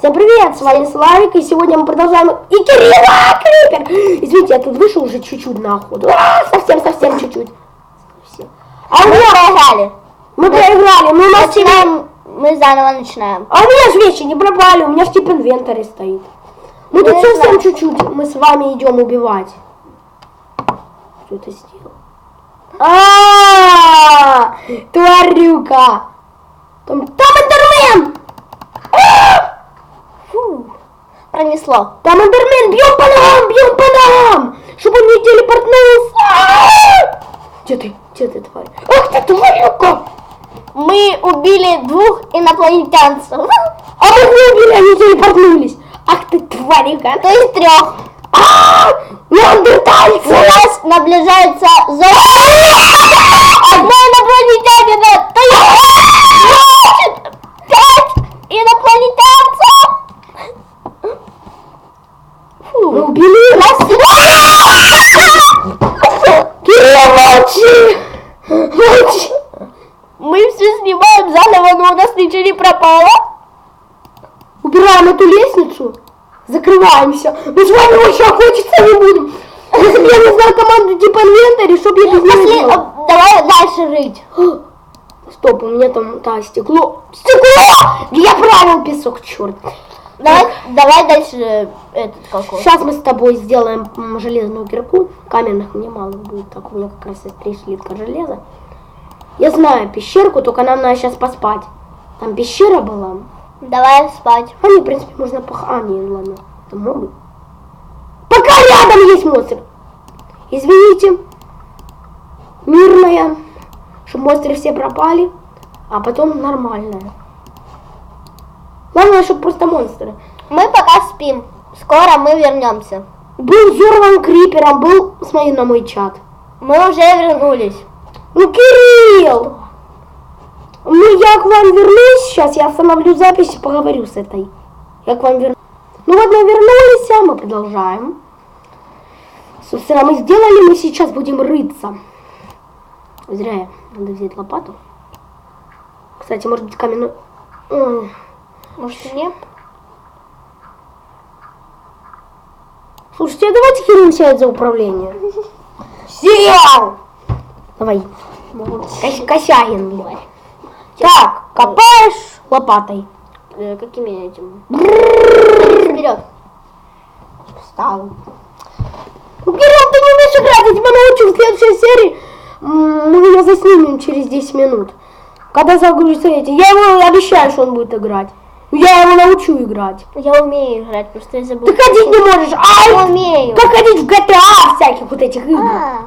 Всем привет, с вами Славик, и сегодня мы продолжаем... И Кирилла Крипер! Извините, я тут вышел уже чуть-чуть на охоту. А, совсем-совсем чуть-чуть. А Мы проиграли. Мы проиграли, у нас... тебе- Начинаем, мы заново начинаем. А у меня же вещи не пропали, у меня же типа инвентарь стоит. Мы тут Ну, я совсем чуть-чуть, мы с вами идем убивать. Что ты сделал? А, тварюка! Там, там Эндермен! А! Фу. Пронесло. Там Эндермен, бьем по ногам, бьем по ногам! Чтобы он не телепортнулся! Где ты? Где ты, тварь? Ах ты, тварюка! Мы убили двух инопланетянцев. А мы не убили, они телепортнулись! Ах ты, тварюка! То есть трех. А! У Неандертальцы! нас наближается зона. Одна инопланетянина. То есть значит, пять инопланетянцев. Мы убили нас! Кирилл, молчи! Мы все снимаем заново, но у нас ничего не пропало. Убираем эту лестницу, закрываемся. Мы с вами больше охотиться не будем. Если бы я не знал команду типа инвентарь, чтоб я без нее делал. э, давай дальше рыть. Стоп, у меня там, да, стекло. Стекло! Я правил песок, черт. Давай, давай дальше этот какой. Сейчас мы с тобой сделаем железную кирку. Каменных мне мало будет, так у меня как раз есть три слитка железа. Я знаю пещерку, только нам надо сейчас поспать. Там пещера была. Давай спать. А не, в принципе, можно пох... А, не, ладно. Это мобы. Пока рядом есть монстр. Извините. Мирная. Чтобы монстры все пропали. А потом нормальная. Главное, чтобы просто монстры. Мы пока спим. Скоро мы вернемся. Был взорван крипером, был, смотри на мой чат. Мы уже вернулись. Ну, Кирилл! Ну, я к вам вернусь сейчас, я остановлю запись и поговорю с этой. Я к вам вернусь. Ну вот мы вернулись, а мы продолжаем. Собственно, мы сделали, мы сейчас будем рыться. Зря я. Надо взять лопату. Кстати, может быть, каменную... Ой. Может и нет? Слушайте, а давайте Кирилл сядет за управление. Сел! Давай. Кос- Косягин, блядь. Так, копаешь лопатой. Э, какими этим? Вперед. Встал. Ну, Кирилл, ты не умеешь играть, я тебя научу в следующей серии. Мы ее заснимем через 10 минут. Когда загрузится эти. Я ему обещаю, что он будет играть. Я его научу играть. Я умею играть, просто я забыл. Ты ходить не можешь. Я Ай! умею. Как ходить в GTA всяких вот этих игр. А,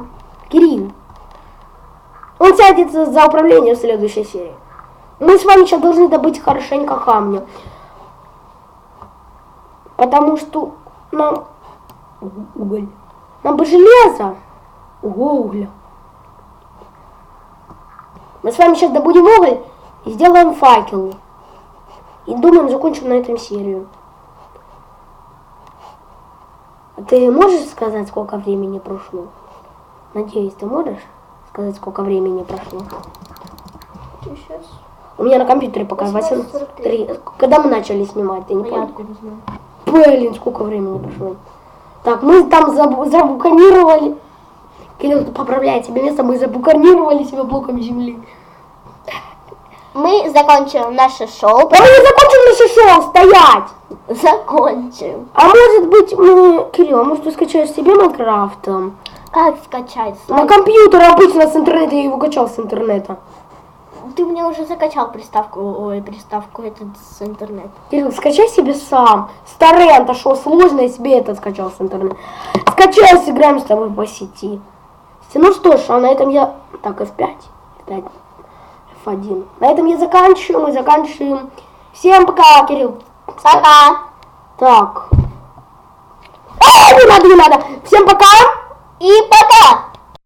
Кирилл. Он сядет за за управление в следующей серии. Мы с вами сейчас должны добыть хорошенько камня. Потому что нам... Уголь. Нам бы железо. Ого, угля. Мы с вами сейчас добудем уголь и сделаем факел. И думаем, закончим на этом серию. А ты можешь сказать, сколько времени прошло? Надеюсь, ты можешь сказать, сколько времени прошло? сейчас. У меня на компьютере пока 8.43. Когда мы начали снимать, ты не А я откуда знаю? Блин, сколько времени прошло. Так, мы там забу- забуканировали. Кирилл поправляет себе место, мы забуканировали себя блоком земли. Мы закончим наше шоу. Да мы не закончим наше шоу, стоять! Закончим. А может быть, мы... Кирилл, а может ты скачаешь себе Майнкрафт? Как скачать? На компьютер обычно с интернета, я его качал с интернета. Ты мне уже закачал приставку, ой, приставку этот с интернета. Кирилл, скачай себе сам. С торрента, что сложно, я себе этот скачал с интернета. Скачай, сыграем с тобой по сети. Ну что ж, а на этом я... Так, F5. F5. F1. На этом я заканчиваю, мы заканчиваем. Всем пока, Кирилл. Пока. Так. А, не надо, не надо. Всем пока. И пока.